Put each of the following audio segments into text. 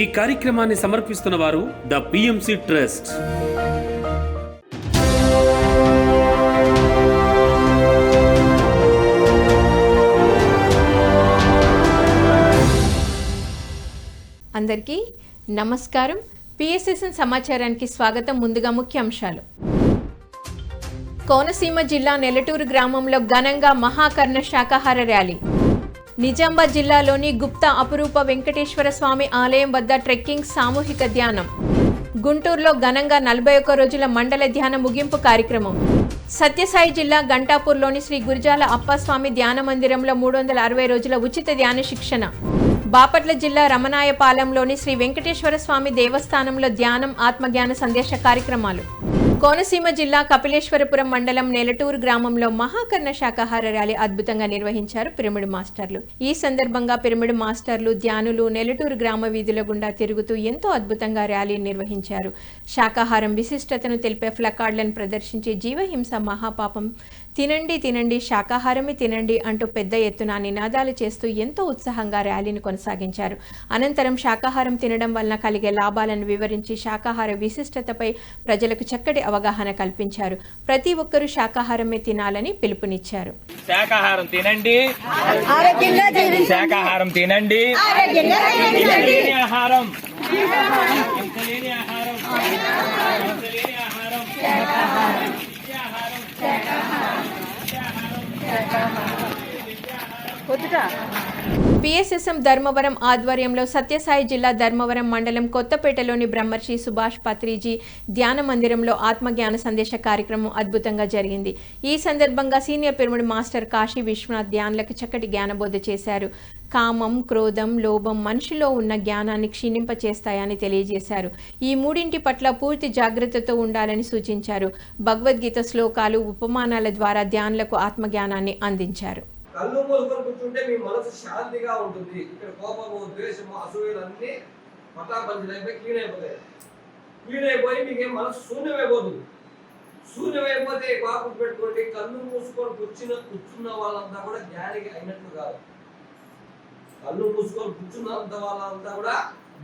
ఈ కార్యక్రమాన్ని సమర్పిస్తున్న వారు ద పిఎంసి ట్రస్ట్ అందరికీ నమస్కారం. పిఎస్ఎస్ఎన్ సమాచారానికి స్వాగతం. ముందుగా ముఖ్యాంశాలు. కోనసీమ జిల్లా నెలటూరు గ్రామంలో ఘనంగా మహాకర్ణ శాకాహార ర్యాలీ. నిజామాబాద్ జిల్లాలోని గుప్తా అపురూప వెంకటేశ్వర స్వామి ఆలయం వద్ద ట్రెక్కింగ్ సామూహిక ధ్యానం. గుంటూరులో ఘనంగా నలభై ఒక్క రోజుల మండల ధ్యాన ముగింపు కార్యక్రమం. సత్యసాయి జిల్లా గంటాపూర్లోని శ్రీ గురిజాల అప్పస్వామి ధ్యాన మందిరంలో మూడు వందల అరవై రోజుల ఉచిత ధ్యాన శిక్షణ. బాపట్ల జిల్లా రమణాయపాలెంలోని శ్రీ వెంకటేశ్వర స్వామి దేవస్థానంలో ధ్యానం ఆత్మజ్ఞాన సందేశ కార్యక్రమాలు. కోనసీమ జిల్లా కపిలేశ్వరపురం మండలం నెలటూరు గ్రామంలో మహాకర్ణ శాకాహార ర్యాలీ అద్భుతంగా నిర్వహించారు పిరమిడ్ మాస్టర్లు. ఈ సందర్భంగా పిరమిడ్ మాస్టర్లు ధ్యానులు నెలటూరు గ్రామ వీధుల గుండా తిరుగుతూ ఎంతో అద్భుతంగా ర్యాలీ నిర్వహించారు. శాకాహారం విశిష్టతను తెలిపే ఫ్లకార్డులను ప్రదర్శించి జీవహింస మహాపాపం తినండి తినండి శాకాహారమే తినండి అంటూ పెద్ద ఎత్తున నినాదాలు చేస్తూ ఎంతో ఉత్సాహంగా ర్యాలీని కొనసాగించారు. అనంతరం శాకాహారం తినడం వలన కలిగే లాభాలను వివరించి శాకాహార విశిష్టతపై ప్రజలకు చక్కటి అవగాహన కల్పించారు. ప్రతి ఒక్కరూ శాకాహారమే తినాలని పిలుపునిచ్చారు. శాకాహారం తినండి. ఆరోగ్యంగా జీవించండి. శాకాహారం తినండి. ఆహారం హింస లేని ఆహారం నిత్య ఆహారం పిఎస్ఎస్ఎం ధర్మవరం ఆధ్వర్యంలో సత్యసాయి జిల్లా ధర్మవరం మండలం కొత్తపేటలోని బ్రహ్మర్షి సుభాష్ పత్రిజీ ధ్యాన మందిరంలో ఆత్మజ్ఞాన సందేశ కార్యక్రమం అద్భుతంగా జరిగింది. ఈ సందర్భంగా senior pyramid master Kashi Vishwanath ధ్యానులకు చక్కటి జ్ఞానబోధ చేశారు. కామం క్రోధం లోభం మనిషిలో ఉన్న జ్ఞానాన్ని క్షీణింపచేస్తాయని తెలియజేశారు. ఈ మూడింటి పట్ల పూర్తి జాగ్రత్తతో ఉండాలని సూచించారు. భగవద్గీత శ్లోకాలు ఉపమానాల ద్వారా ధ్యానులకు ఆత్మజ్ఞానాన్ని అందించారు. కళ్ళు మూసుకొని కూర్చుంటే మీ మనసు శాంతిగా ఉంటుంది. ఇక్కడ కోపము ద్వేషము అసూయలు అన్ని అయిపోయి క్లీన్ అయిపోతాయి. క్లీన్ అయిపోయి మీకేం మనసు శూన్యమైపోతుంది శూన్యమైపోతే బాగు పెట్టుకోండి. కళ్ళు మూసుకొని కూర్చున్న కూర్చున్న వాళ్ళంతా కూడా ధ్యానికి అయినట్లు కాదు. కళ్ళు మూసుకొని కూర్చున్నంత వాళ్ళంతా కూడా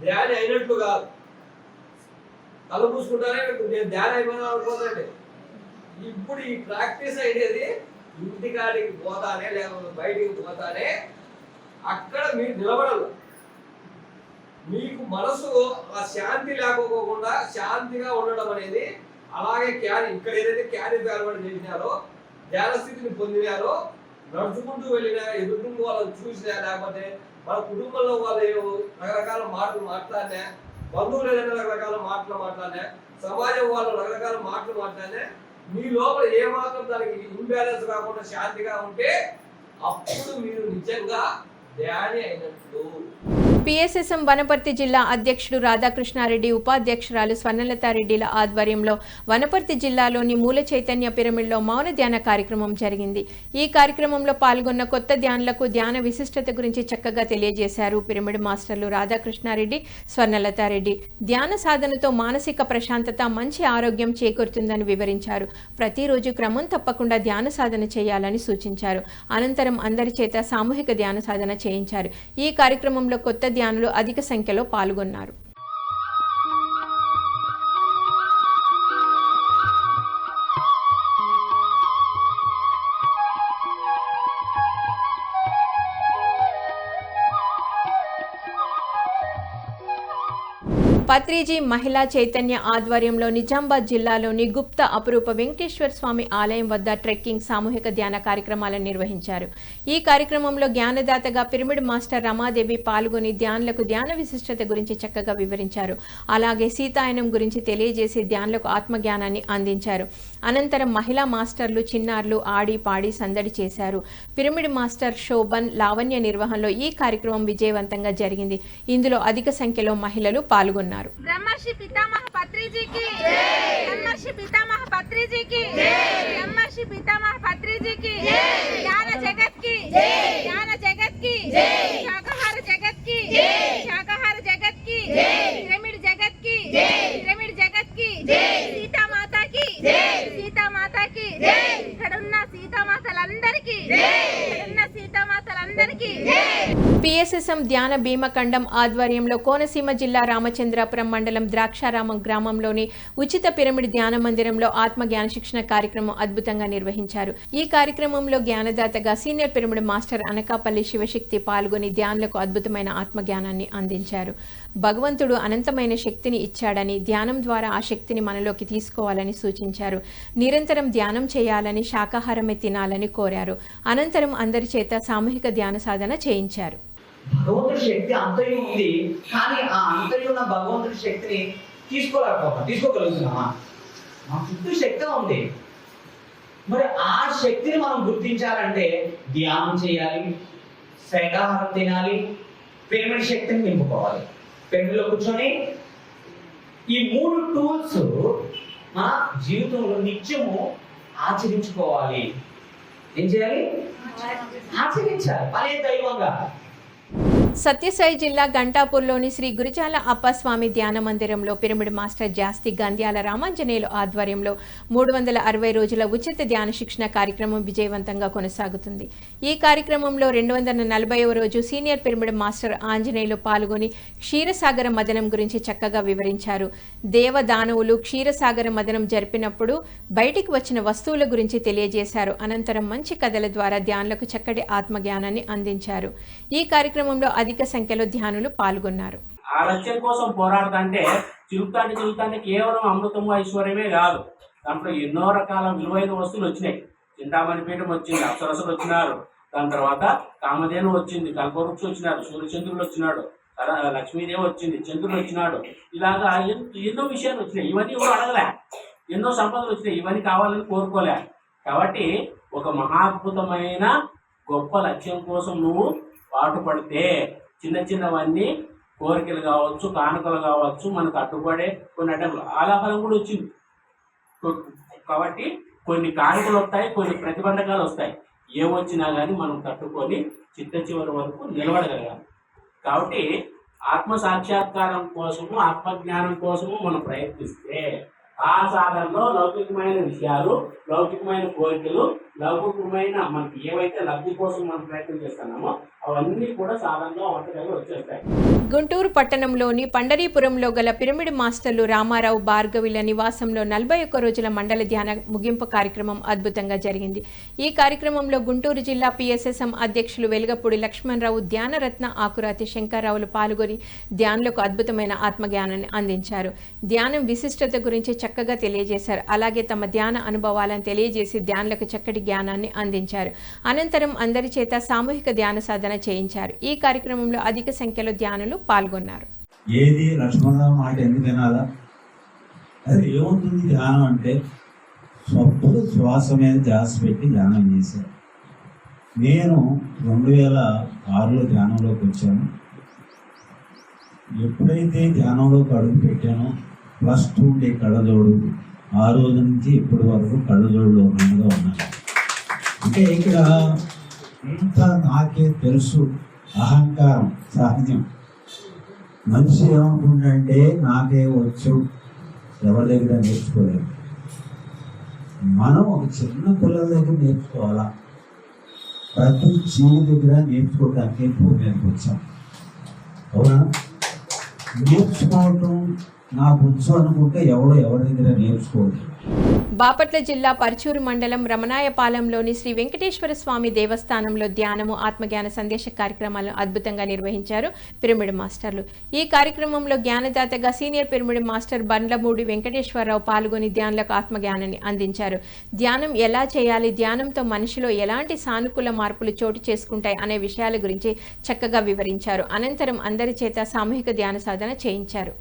ధ్యాని అయినట్లు కాదు. కళ్ళు మూసుకుంటారే మీకు నేను ధ్యానం అయిపోయినా అనుకోదండి ఇప్పుడు ఈ ప్రాక్టీస్ అనేది ఇంటికాడికి పోతానే లేకపోతే బయటికి పోతానే అక్కడ మీరు నిలబడాలి మీకు మనసు ఆ శాంతి లేకపోకుండా శాంతిగా ఉండడం అనేది అలాగే క్యారీ ఇక్కడ ఏదైతే క్యారీ ఏర్పాటు చేసినారో ధ్యానస్థితిని పొందినారో నడుచుకుంటూ వెళ్ళినా ఎదుర్కొంటూ వాళ్ళని చూసినా లేకపోతే మన కుటుంబంలో వాళ్ళు రకరకాల మాటలు మాట్లాడినా బంధువులు ఏదైనా రకరకాల మాటలు మాట్లాడినా సమాజం వాళ్ళు రకరకాల మాటలు మాట్లాడినా మీ లోపల ఏ మాత్రం దానికి ఇంబ్యాలెన్స్ కాకుండా శాంతిగా ఉంటే అప్పుడు మీరు నిజంగా ధ్యాని అయినట్లు పిఎస్ఎస్ఎం వనపర్తి జిల్లా అధ్యక్షుడు రాధాకృష్ణారెడ్డి ఉపాధ్యక్షురాలు స్వర్ణలతారెడ్డిల ఆధ్వర్యంలో వనపర్తి జిల్లాలోని మూల చైతన్య పిరమిడ్లో మౌన ధ్యాన కార్యక్రమం జరిగింది. ఈ కార్యక్రమంలో పాల్గొన్న కొత్త ధ్యానులకు ధ్యాన విశిష్టత గురించి చక్కగా తెలియజేశారు పిరమిడ్ మాస్టర్లు రాధాకృష్ణారెడ్డి స్వర్ణలతారెడ్డి. ధ్యాన సాధనతో మానసిక ప్రశాంతత మంచి ఆరోగ్యం చేకూరుతుందని వివరించారు. ప్రతిరోజు క్రమం తప్పకుండా ధ్యాన సాధన చేయాలని సూచించారు. అనంతరం అందరి చేత సామూహిక ధ్యాన సాధన చేయించారు. ఈ కార్యక్రమంలో కొత్త ధ్యానులు అధిక సంఖ్యలో పాల్గొన్నారు. పత్రిజీ మహిళా చైతన్య ఆధ్వర్యంలో నిజామాబాద్ జిల్లాలోని గుప్త అపురూప వెంకటేశ్వర స్వామి ఆలయం వద్ద ట్రెక్కింగ్ సామూహిక ధ్యాన కార్యక్రమాలను నిర్వహించారు. ఈ కార్యక్రమంలో జ్ఞానదాతగా పిరమిడ్ మాస్టర్ రమాదేవి పాల్గొని ధ్యానులకు ధ్యాన విశిష్టత గురించి చక్కగా వివరించారు. అలాగే సీతాయనం గురించి తెలియజేసి ధ్యానులకు ఆత్మజ్ఞానాన్ని అందించారు. అనంతరం మహిళా మాస్టర్లు చిన్నారులు ఆడి పాడి సందడి చేశారు. పిరమిడ్ మాస్టర్ శోభన్ లావణ్య నిర్వహణలో ఈ కార్యక్రమం విజయవంతంగా జరిగింది. ఇందులో అధిక సంఖ్యలో మహిళలు పాల్గొన్నారు. బ్రహ్మర్షి పితామహ పత్రిజీకి బ్రహ్మర్షి పితామహ పత్రిజీకి బ్రహ్మర్షి పితామహ పత్రిజీకి కనీసం ధ్యాన భీమఖండం ఆధ్వర్యంలో కోనసీమ జిల్లా రామచంద్రాపురం మండలం ద్రాక్షారామం గ్రామంలోని ఉచిత పిరమిడ్ ధ్యాన మందిరంలో ఆత్మ జ్ఞాన శిక్షణ కార్యక్రమం అద్భుతంగా నిర్వహించారు. ఈ కార్యక్రమంలో జ్ఞానదాతగా senior pyramid master Anakapalli Sivashakti పాల్గొని ధ్యానులకు అద్భుతమైన ఆత్మ జ్ఞానాన్ని అందించారు. భగవంతుడు అనంతమైన శక్తిని ఇచ్చాడని ధ్యానం ద్వారా ఆ శక్తిని మనలోకి తీసుకోవాలని సూచించారు. నిరంతరం ధ్యానం చేయాలని శాకాహారమే తినాలని కోరారు. అనంతరం అందరి చేత సామూహిక ధ్యాన సాధన చేయించారు. భగవంతుడి శక్తి అంతయు ఉంది కానీ ఆ అంతయు ఉన్న భగవంతుడి శక్తిని తీసుకోలేకపోతాం తీసుకోగలుగుతున్నామా? మా చుట్టూ శక్తి ఉంది. మరి ఆ శక్తిని మనం గుర్తించాలంటే ధ్యానం చేయాలి శాకాహారం తినాలి పిరమిడ్ శక్తిని నింపుకోవాలి. పిరమిడ్లో కూర్చొని ఈ మూడు టూల్స్ మన జీవితంలో నిత్యము ఆచరించుకోవాలి. ఏం చేయాలి? ఆచరించాలి. పనే దైవంగా. సత్యసాయి జిల్లా గంటాపూర్లోని శ్రీ గురిజాల అప్పస్వామి ధ్యాన మందిరంలో పిరమిడ్ మాస్టర్ జాస్తి గంధ్యాల రామాంజనేయులు ఆధ్వర్యంలో మూడు వందల అరవై రోజుల ఉచిత ధ్యాన శిక్షణ కార్యక్రమం విజయవంతంగా కొనసాగుతుంది. ఈ కార్యక్రమంలో రెండు వందల నలభైవ రోజు సీనియర్ పిరమిడ్ మాస్టర్ ఆంజనేయులు పాల్గొని క్షీరసాగర మదనం గురించి చక్కగా వివరించారు. దేవదానవులు క్షీరసాగర మదనం జరిపినప్పుడు బయటికి వచ్చిన వస్తువుల గురించి తెలియజేశారు. అనంతరం మంచి కథల ద్వారా ధ్యానులకు చక్కటి ఆత్మజ్ఞానాన్ని అందించారు. ఈ కార్యక్రమంలో అధిక సంఖ్యలో ధ్యానులు పాల్గొన్నారు. ఆ లక్ష్యం కోసం పోరాడుతుంటే చిరుతాన్ని చిరుతాన్ని కేవలం అమృతము ఐశ్వర్యమే కాదు. దాంట్లో ఎన్నో రకాల విలువైన వస్తువులు వచ్చినాయి. చింతామణి పీఠం వచ్చింది అప్సరసులు వచ్చినారు. దాని తర్వాత కామధేను వచ్చింది కల్పవృక్ష వచ్చినారు సూర్యచంద్రుడు వచ్చినాడు లక్ష్మీదేవి వచ్చింది చంద్రుడు వచ్చినాడు. ఇలాగా ఎన్నో విషయాలు వచ్చినాయి. ఇవన్నీ ఎవరు అడగలే? ఎన్నో సంపదలు వచ్చినాయి. ఇవన్నీ కావాలని కోరుకోలే. కాబట్టి ఒక మహాద్భుతమైన గొప్ప లక్ష్యం కోసం నువ్వు పాటుపడితే చిన్న చిన్నవన్నీ కోరికలు కావచ్చు కానుకలు కావచ్చు మనకు అడ్డుపడే కొన్ని అడ్డంకులు. ఆలాహలం కూడా వచ్చింది. కాబట్టి కొన్ని కానుకలు వస్తాయి కొన్ని ప్రతిబంధకాలు వస్తాయి. ఏమొచ్చినా కానీ మనం తట్టుకొని చిత్త చివరి వరకు నిలబడగలగాలి. కాబట్టి ఆత్మ సాక్షాత్కారం కోసము ఆత్మజ్ఞానం కోసము మనం ప్రయత్నిస్తే ఆ సాధనలో లౌకికమైన విషయాలు లౌకికమైన కోరికలు లౌకికమైన మనకి ఏవైతే లబ్ధి కోసం మనం ప్రయత్నం చేస్తున్నామో అవన్నీ కూడా సాధనలో వంటకాలు వచ్చేస్తాయి. గుంటూరు పట్టణంలోని పండరీపురంలో గల పిరమిడ్ మాస్టర్లు రామారావు భార్గవిల నివాసంలో నలభై ఒక్క రోజుల మండల ధ్యాన ముగింపు కార్యక్రమం అద్భుతంగా జరిగింది. ఈ కార్యక్రమంలో గుంటూరు జిల్లా పిఎస్ఎస్ఎం అధ్యక్షులు వెలుగపూడి లక్ష్మణరావు ధ్యానరత్న ఆకురాతి శంకర్రావులు పాల్గొని ధ్యానులకు అద్భుతమైన ఆత్మజ్ఞానాన్ని అందించారు. ధ్యానం విశిష్టత గురించి చక్కగా తెలియజేశారు. అలాగే తమ ధ్యాన అనుభవాలను తెలియజేసి ధ్యానులకు చక్కటి జ్ఞానాన్ని అందించారు. అనంతరం అందరి చేత సామూహిక ధ్యాన సాధన చేయించారు. ఈ కార్యక్రమంలో అధిక సంఖ్యలో ధ్యానులు పాల్గొన్నారు. ఏది? లక్ష్మణరావు మాట ఎందుకు వినాలా? అది ఏముంటుంది? ధ్యానం అంటే స్వప్పుడు శ్వాస మీద ధ్యాస పెట్టి ధ్యానం చేశాను నేను రెండు వేల ఆరులో ధ్యానంలోకి వచ్చాను. ఎప్పుడైతే ధ్యానంలోకి అడుగు పెట్టానో ప్లస్ ఉండే కళ్ళజోడు. ఆ రోజు నుంచి ఇప్పటి వరకు కళ్ళజోడులో ఉన్నగా ఉన్నాను. అంటే ఇక్కడ ఇంత నాకే తెలుసు అహంకారం సహజం. మనిషి ఏమనుకుంటే నాకే వచ్చు ఎవరి దగ్గర నేర్చుకోలేదు మనం ఒక చిన్న పిల్లల దగ్గర నేర్చుకోవాలా? ప్రతి జీవి దగ్గర నేర్చుకోవడానికి భూమి వచ్చాం. అవునా? నేర్చుకోవటం నాకు వచ్చు అనుకుంటే ఎవడో ఎవరి దగ్గర బాపట్ల జిల్లా పర్చూరు మండలం రమణాయపాలెంలోని శ్రీ వెంకటేశ్వర స్వామి దేవస్థానంలో ధ్యానము ఆత్మజ్ఞాన సందేశ కార్యక్రమాలను అద్భుతంగా నిర్వహించారు పిరమిడ్ మాస్టర్లు. ఈ కార్యక్రమంలో జ్ఞానదాతగా senior pyramid master Bandlamudi Venkateswararao పాల్గొని ధ్యానులకు ఆత్మజ్ఞానాన్ని అందించారు. ధ్యానం ఎలా చేయాలి? ధ్యానంతో మనిషిలో ఎలాంటి సానుకూల మార్పులు చోటు చేసుకుంటాయి అనే విషయాల గురించి చక్కగా వివరించారు. అనంతరం అందరి చేత సామూహిక ధ్యాన సాధన చేయించారు.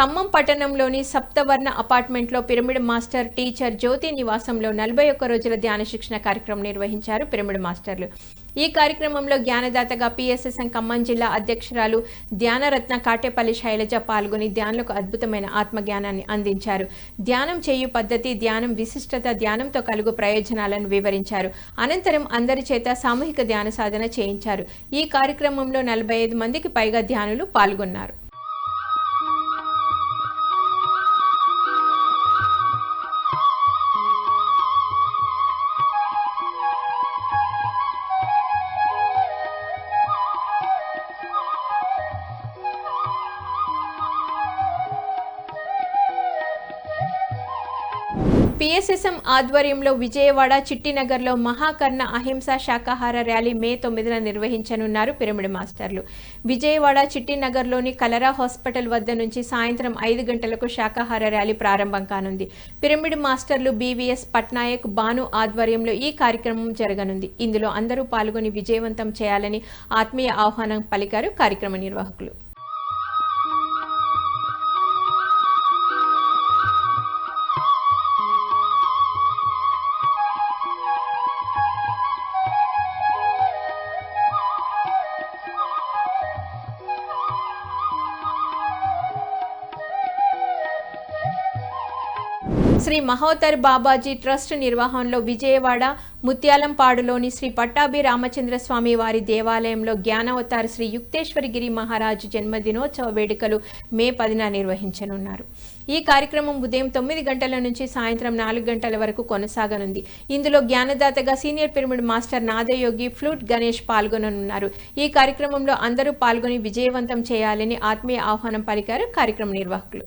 ఖమ్మం పట్టణంలోని సప్తవర్ణ అపార్ట్మెంట్లో పిరమిడ్ మాస్టర్ టీచర్ జ్యోతి నివాసంలో నలభై ఒక్క రోజుల ధ్యాన శిక్షణ కార్యక్రమం నిర్వహించారు పిరమిడ్ మాస్టర్లు. ఈ కార్యక్రమంలో జ్ఞానదాతగా పిఎస్ఎస్ఎం ఖమ్మం జిల్లా అధ్యక్షురాలు ధ్యానరత్న కాటేపల్లి శైలజ పాల్గొని ధ్యానులకు అద్భుతమైన ఆత్మజ్ఞానాన్ని అందించారు. ధ్యానం చేయు పద్ధతి ధ్యానం విశిష్టత ధ్యానంతో కలుగు ప్రయోజనాలను వివరించారు. అనంతరం అందరి చేత సామూహిక ధ్యాన సాధన చేయించారు. ఈ కార్యక్రమంలో నలభై ఐదు మందికి పైగా ధ్యానులు పాల్గొన్నారు. పిఎస్ఎస్ఎం ఆధ్వర్యంలో విజయవాడ చిట్టినగర్లో మహాకర్ణ అహింసా శాకాహార ర్యాలీ మే తొమ్మిదిన నిర్వహించనున్నారు పిరమిడ్ మాస్టర్లు. విజయవాడ చిట్టినగర్లోని కలరా హాస్పిటల్ వద్ద నుంచి సాయంత్రం ఐదు గంటలకు శాకాహార ర్యాలీ ప్రారంభం కానుంది. పిరమిడ్ మాస్టర్లు బీవీఎస్ పట్నాయక్ బాను ఆధ్వర్యంలో ఈ కార్యక్రమం జరగనుంది. ఇందులో అందరూ పాల్గొని విజయవంతం చేయాలని ఆత్మీయ ఆహ్వానం పలికారు కార్యక్రమ నిర్వాహకులు. శ్రీ మహోదర్ బాబాజీ ట్రస్ట్ నిర్వహణలో విజయవాడ ముత్యాలంపాడులోని శ్రీ పట్టాభి రామచంద్ర స్వామి వారి దేవాలయంలో జ్ఞానవతార శ్రీ యుక్తేశ్వరగిరి మహారాజు జన్మదినోత్సవ వేడుకలు మే పదిన నిర్వహించనున్నారు. ఈ కార్యక్రమం ఉదయం తొమ్మిది గంటల నుంచి సాయంత్రం నాలుగు గంటల వరకు కొనసాగనుంది. ఇందులో జ్ఞానదాతగా senior pyramid master Nadayogi flute Ganesh పాల్గొననున్నారు. ఈ కార్యక్రమంలో అందరూ పాల్గొని విజయవంతం చేయాలని ఆత్మీయ ఆహ్వానం పలికారు కార్యక్రమ నిర్వాహకులు.